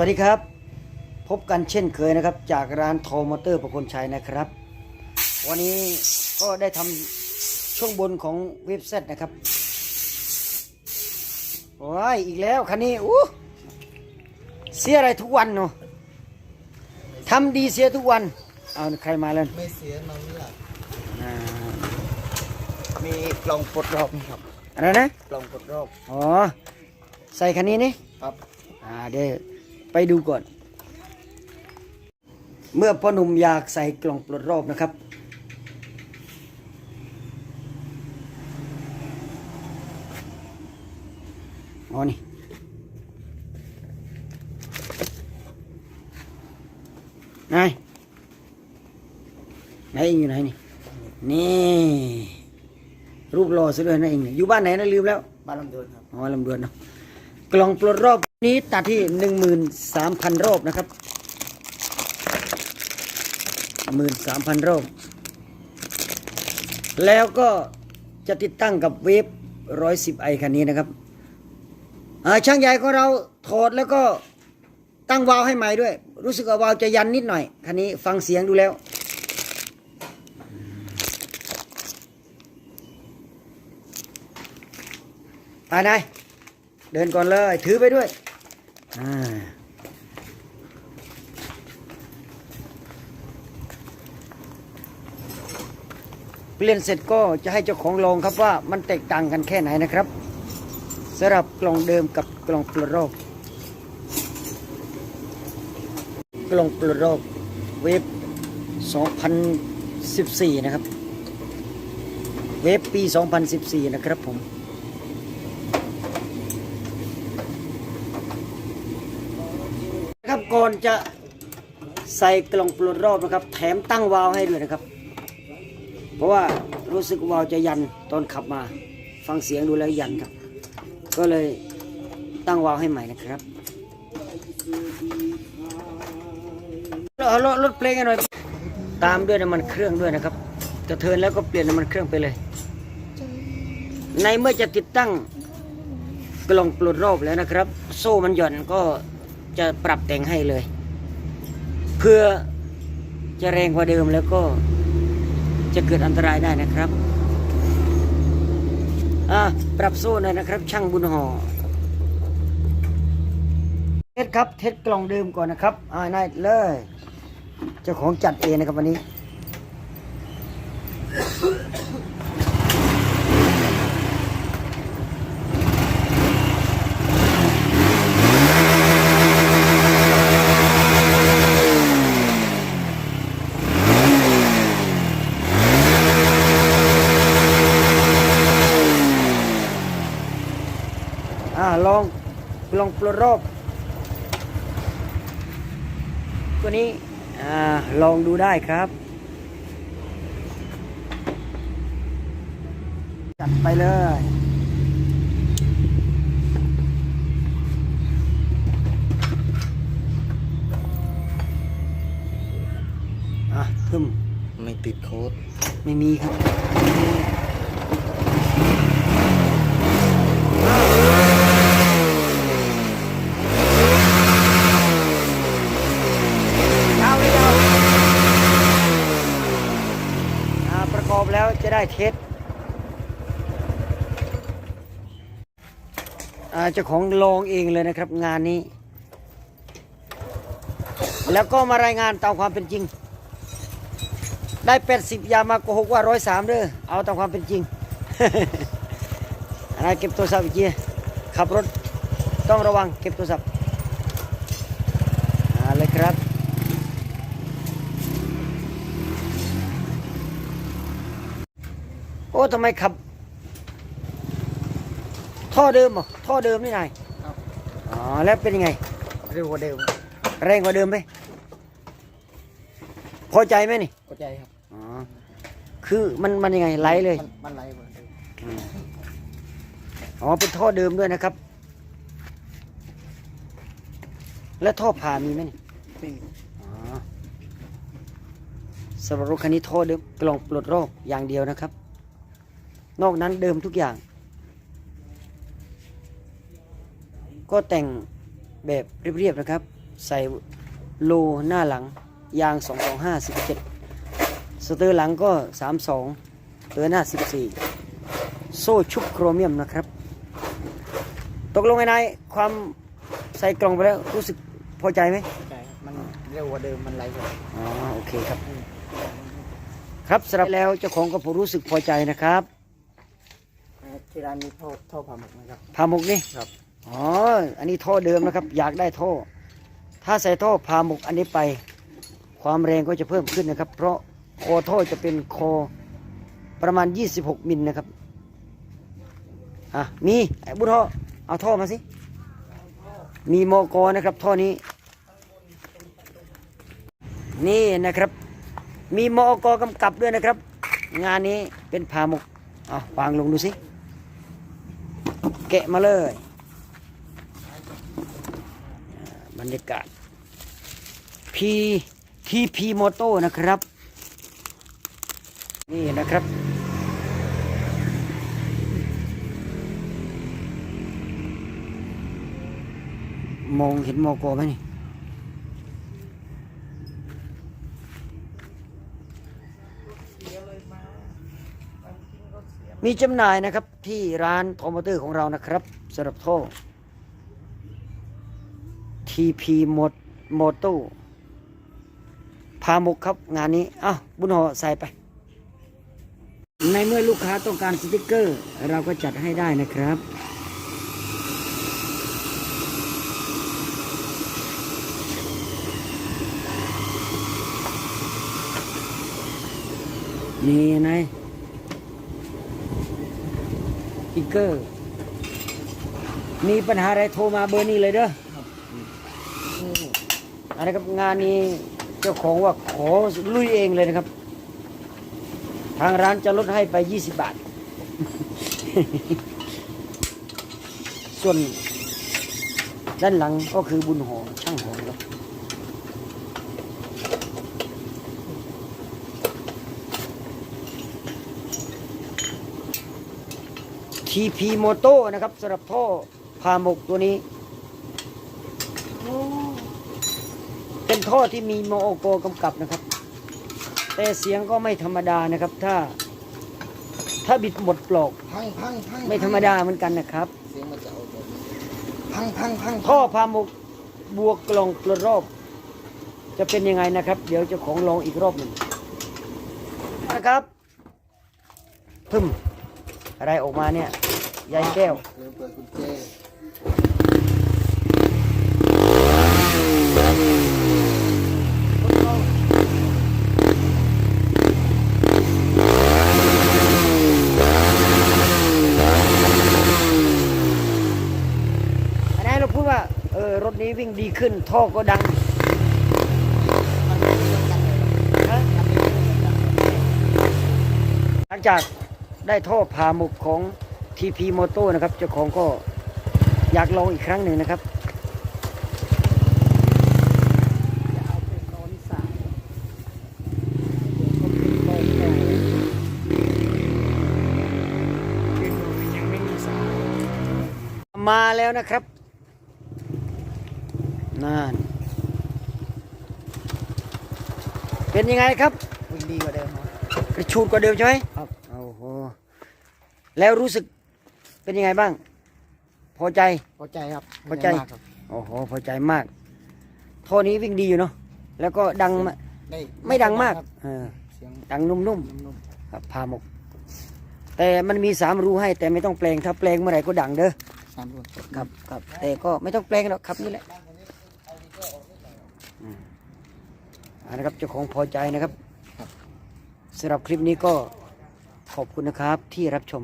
วัสดีครับ พบกันเช่นเคยนะครับ จากร้านโทมอเตอร์ประคนชัยนะครับ วันนี้ก็ได้ทำช่วงบนของเว็บไซต์นะครับว้ายอีกแล้วคันนี้อู้เสียอะไรทุกวันเนาะทำดีเสียทุกวัน เอาใครมาแล้วไม่เสียนอนไม่หลับอ่ามีกล่องปลดรอบครับอะไรนะกล่องปลดรอบอ๋อใส่คันนี้นี่ครับอ่าเดี๋ยว ไปดูก่อน เมื่อพ่อหนุ่มอยากใส่กล่องปลดรอบนะครับ อ๋อนี่นายนายเองอยู่ไหนนี่ นี่ รูปหล่อซะด้วยนะเองเนี่ยอยู่บ้านไหนนะลืมแล้ว บ้านลำดวนครับ อ๋อลำดวนเนาะ กล่องปลดรอบ นี้ตัดที่หนึ่งหมื่นสามพันรอบนะครับหมื่นสามพันรอบ แล้วก็จะติดตั้งกับเวฟร้อยสิบไอคันนี้นะครับช่างใหญ่ของเราถอดแล้วก็ตั้งวาล์วให้ใหม่ด้วย รู้สึกว่าวาล์วจะยันนิดหน่อย คันนี้ฟังเสียงดูแล้ว ไปนายเดินก่อนเลย ถือไปด้วย เปลี่ยนเสร็จก็จะให้เจ้าของลองครับว่ามันแตกต่างกันแค่ไหนนะครับสำหรับกล่องเดิมกับกล่องปลดรอบกล่องปลดรอบเวฟ2014 นะครับ เวฟปี 2014 นะครับผม นะครับก่ อนจะใส่กล่องปลดรอบนะครับ แถมตั้งวาล์วให้ด้วยนะครับ เพราะว่ารู้สึกวาล์วจะยันตอนขับมา ฟังเสียงดูแล้วยันครับ ก็เลยตั้งวาล์วให้ใหม่นะครับเอารถรถเพลงให้หน่อย ตามด้วยน้ำมันเครื่องด้วยนะครับจะเทิร์นแล้วก็เปลี่ยนน้ำมันเครื่องไปเลย ในเมื่อจะติดตั้งกล่องปลดรอบแล้วนะครับ โซ่มันหย่อนก็ จะปรับแต่งให้เลย เพื่อจะแรงกว่าเดิมแล้วก็จะเกิดอันตรายได้นะครับอะปรับโซ่หน่อยนะครับ ช่างบุญห่อเทสครับ เทสกล่องเดิมก่อนนะครับ อ่าได้เลย เจ้าของจัดเองนะครับวันนี้ ลองลองปลดรอบ ตัวนี้อ่าลองดูได้ครับจัดไปเลยอะเพิ่มไม่ติดโค้ดไม่มีครับ ยาวเลยยาวอ่าประกอบแล้วจะ ได้เทสอ่าเจ้าของลองเองเลยนะครับ งานนี้ แล้วก็มารายงานตามความเป็นจริง ได้ 80 ยามาโกหกว่า 103เด้อเอาตามความเป็นจริงอะไรเก็บโทรศัพท์อีกทีขับรถต้องระวังเก็บโทรศัพท์อ่าเลยครับ อ้ทำไมขับ ท่อเดิมเหรอท่อเดิมนี่นายครับ อ๋อแล้วเป็นยังไง เร็วกว่าเดิมแรงกว่าเดิมไหมพอใจไหมนี่เข้าใจครับอ๋อคือมันมันยังไงไหลเลย มันมันไหลกว่าเดิมอ๋อเป็นท่อเดิมด้วยนะครับ แล้วท่อผ่ามีไหมนี่นี่อ๋อสำหรับรถคันนี้ท่อเดิมกล่องปลดรอบอย่างเดียวนะครับ นอกนั้นเดิมทุกอย่าง ก็แต่งแบบเรียบๆนะครับ ใส่โลหน้าหลัง ยาง 225 17 สเตอร์หลังก็ 32 เตอร์หน้า 14 โซ่ชุบโครเมียมนะครับ ตกลงไงนายความใส่กล่องไปแล้วรู้สึกพอใจไหมใช่ครับมันเร็วกว่าเดิมมันไหลกว่าอ๋อโอเคครับ ครับสำหรับแล้วเจ้าของก็ผมรู้สึกพอใจนะครับ ที่ร้านนี้เท่าเท่าพาหมกไหมครับพาหมกนี่ครับ อ๋อ อันนี้ท่อเดิมนะครับ อยากได้ท่อ ถ้าใส่ท่อพาหมกอันนี้ไป ความแรงก็จะเพิ่มขึ้นนะครับ เพราะคอท่อจะเป็นคอประมาณ 26 มิลนะครับ อะ มีไอ้บุท่อ เอาท่อมาสิ มีมอกอนะครับ ท่อนี้ นี่นะครับ มีมอกอกำกับด้วยนะครับ งานนี้เป็นพาหมก เอาวางลงดูสิ แกะมาเลย บรรยากาศพีทีพีโมโต้นะครับ นี่นะครับมองเห็นโมโกไหมนี่ มีจำหน่ายนะครับที่ร้านโทอมอเตอร์ของเรานะครับสำหรับท่อ TP โมดโมโต้พาหมกครับงานนี้อ้าวบุญหอใส่ไป ในเมื่อลูกค้าต้องการสติกเกอร์ เราก็จัดให้ได้นะครับนี่ไงสติก เกอร์ มีปัญหาอะไรโทรมาเบอร์นี้เลยเด้ออืมอันนี้ครับงานนี้เจ้าของว่าขอลุยเองเลยนะครับ ทางร้านจะลดให้ไป 20 บาท ส่วนด้านหลังก็คือบุญหอช่างหอ ทีพีโมโต้นะครับสำหรับท่อพาหมกตัวนี้ เป็นท่อที่มีโมโอโกกำกับนะครับ แต่เสียงก็ไม่ธรรมดานะครับ ถ้า ถ้าบิดหมดปลอก พังพังพังไม่ธรรมดาเหมือนกันนะครับ เสียงมันจะเอาแบบพังพังพังท่อพาหมกบวกกล่องกระรอบ จะเป็นยังไงนะครับ เดี๋ยวจะของลองอีกรอบหนึ่งนะครับ พึ่ม อะไรออกมาเนี่ยยายแก้วเริ่มเปิดกุญแจอันนี้เราพูดว่าเออรถนี้วิ่งดีขึ้น ท่อก็ดังหลังจาก ได้ท่อผ่าหมุกของ TP Moto นะครับ เจ้าของก็อยากลองอีกครั้งหนึ่งนะครับจะเอาเป็นตอนสายก็เป็นโลกแก่เป็นโลกยังไม่มีสายมาแล้วนะครับนั่นเป็นยังไงครับวิ่งดีกว่าเดิมครับกระชูดกว่าเดิมใช่ไหมครับโอ้โห แล้วรู้สึกเป็นยังไงบ้าง พอใจ พอใจครับพอใจ มากครับโอ้โห พอใจมากท่อนี้วิ่งดีอยู่เนาะแล้วก็ดังมาได้ไม่ดังมากครับเออเสียงดังนุ่มนุ่มๆครับพาหมก แต่มันมีสามรูให้ แต่ไม่ต้องแปลงถ้าแปลงเมื่อไหร่ก็ดังเด้อ ๆสามรุ่นครับครับแต่ก็ไม่ต้องแปลงหรอกครับนี่แหละอืมอันนะครับเจ้าของพอใจนะครับสำหรับคลิปนี้ก็ขอบคุณนะครับที่รับชม